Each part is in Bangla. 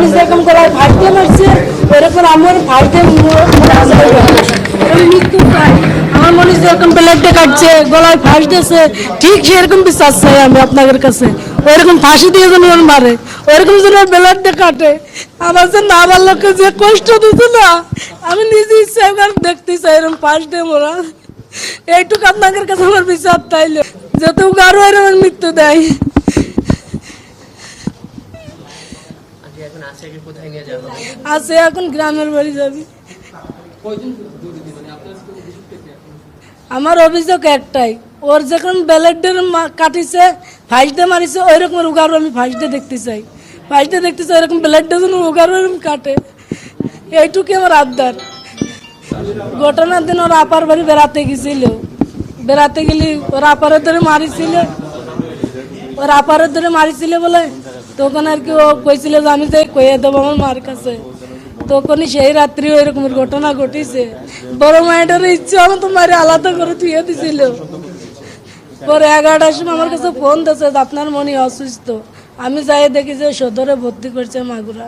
মনে যেরকম ফাইট দিয়ে ওরকম আমার ফাইটে মৃত্যু কাটছে, গলায় ফাঁস দিয়েছে। ঠিক বিশ্বাস চাই আমি আপনাদের কাছে। ফাঁসি দিয়ে মারে কাটে। আমার যে না যে কষ্ট দিত না, আমি নিজে ইচ্ছা দেখতে চাই এরকম ফাঁস দিয়ে মোরা। এইটুকু আপনাদের কাছে আমার বিচার তাইলে যেহেতু আরও এরকম মৃত্যু দেয় আজকে এখন আশাকে কোথায় নিয়ে যাওয়া হবে আছে এখন গ্রামের বাড়ি যাবি। আমার অভিযোগ একটাই ওর যখন ব্যালেটের কাটিছে ফাইসতে মারিছে ওই রকম উগারও আমি ফাইসতে দেখতে চাই। ফাইসতে দেখতে চাই এরকম ব্যালেটটা যেন উগারও এরকম কাটে। এইটুকু আমার আবদার। ঘটনার দিন ওর আপার বাড়ি বেড়াতে গেছিল। বেড়াতে গেলি ওর আপারের ধরে মারিছিল। ওর আপারের ধরে মারিছিল বলে তখন আর কি ও কইছিল যে আমি যাই কয়ে দেবো আমার মার কাছে। তখনই সেই রাত্রি ওই রকমের ঘটনা ঘটিছে। বড় মায়ের ইচ্ছে আমার তো মারে আলাদা করে থুয়ে দিছিল। পরে এগারোটার সময় আমার কাছে ফোন দিয়েছে যে আপনার মনে অসুস্থ। আমি যাই দেখি যে সদরে ভর্তি করছে মাগুরা।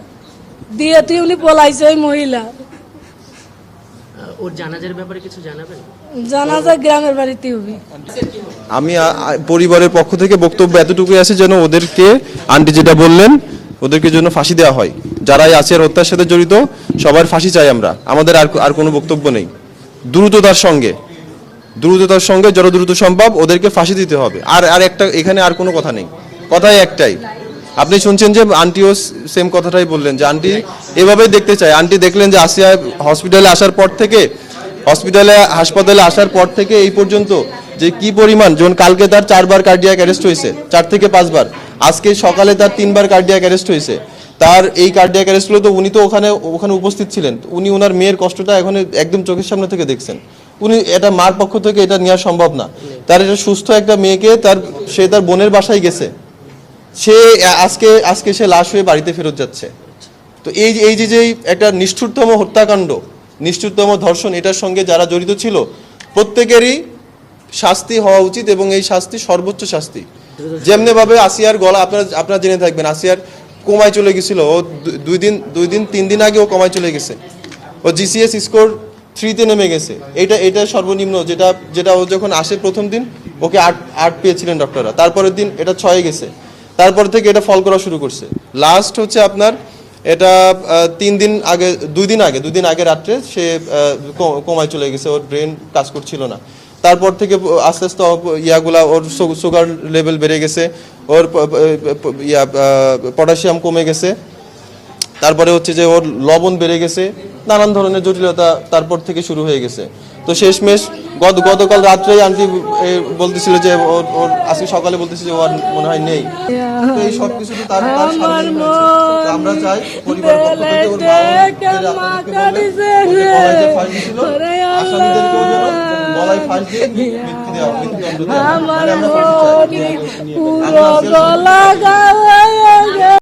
দিয়ে তুই উনি পলাইছে ওই মহিলা। ওর জানাজার ব্যাপারে কিছু জানাবেন? জানা গ্রামের বাড়িতে হবি। আমি পরিবারের পক্ষ থেকে বক্তব্য এতটুকুই আছে যেন ওদেরকে আন্টি যেটা বললেন ওদেরকে জন্য ফাঁসি দেওয়া হয়। যারাই আছে আর হত্যার সাথে জড়িত সবার ফাঁসি চাই আমরা। আমাদের আর আর কোনো বক্তব্য নেই। দ্রুততার সঙ্গে দ্রুততার সঙ্গে যত দ্রুত সম্ভব ওদেরকে ফাঁসি দিতে হবে। আর আর একটা এখানে আর কোনো কথা নেই। কথাই একটাই আপনি শুনছেন যে আন্টিও সেম কথাটাই বললেন, যে আন্টি এভাবেই দেখতে চায়। আন্টি দেখলেন যে আসিয়া হসপিটালে আসার পর থেকে হসপিটালে হাসপাতালে আসার পর থেকে এই পর্যন্ত যে কি পরিমাণ, যেমন কালকে তার চারবার কার্ডিয়াক অ্যারেস্ট হয়েছে, চার থেকে পাঁচবার। আজকে সকালে তার তিনবার কার্ডিয়াক অ্যারেস্ট হয়েছে। তার এই কার্ডিয়াক অ্যারেস্টগুলো তো উনি তো ওখানে ওখানে উপস্থিত ছিলেন। উনি ওনার মেয়ের কষ্টটা এখন একদম চোখের সামনে থেকে দেখছেন। উনি এটা মার পক্ষ থেকে এটা নেওয়া সম্ভব না। তার এটা সুস্থ একটা মেয়েকে তার, সে তার বোনের বাসায় গেছে। সে আজকে আজকে সে লাশ হয়ে বাড়িতে ফেরত যাচ্ছে। তো এই এই যে যে একটা নিষ্ঠুরতম হত্যাকাণ্ড, নিষ্ঠুরতম ধর্ষণ, এটার সঙ্গে যারা জড়িত ছিল, প্রত্যেকেরই শাস্তি হওয়া উচিত এবং এই শাস্তি সর্বোচ্চ শাস্তি। যেমনি ভাবে আসিয়ার গলা, আপনারা আপনারা জেনে থাকবেন, আসিয়ার কমায় চলে গেছিল। ও দুই দিন দুই দিন, তিন দিন আগে ও কমায় চলে গেছে। ও জিসিএস স্কোর থ্রিতে নেমে গেছে। এটা এটা সর্বনিম্ন, যেটা যেটা ও যখন আসে প্রথম দিন, ওকে আট আট পেয়েছিলেন ডক্টররা তারপরের দিন এটা ছয়ে গেছে। তারপর থেকে এটা ফল করা শুরু করছে। লাস্ট হচ্ছে আপনার এটা তিন দিন আগে দুই দিন আগে দুই দিন আগে রাত্রে সে আহ, কো- চলে গেছে ওর ব্রেন কাজ করছিল না। তারপর থেকে আস্তে আস্তে ইয়াগুলা ওর সুগার লেভেল বেড়ে গেছে ওর ইয়া পটাশিয়াম কমে গেছে। তারপরে হচ্ছে যে ওর লবণ বেড়ে গেছে। নানান ধরনের জটিলতা তারপর থেকে শুরু হয়ে গেছে। তো শেষমেশ গত গতকাল রাত্রেই আন্টি বলতেছিল যে ওর ওর আজকে সকালে বলতেছে যে ওর মনে হয় নেই। তো এই সব কিছু তো তার তার হয়েছে। আমরা চাই পরিবারের পক্ষ থেকে ওর গলায় ফাঁস দিয়ে মৃত্যু দেওয়া মৃত্যুদণ্ড দেওয়া। মানে আমরা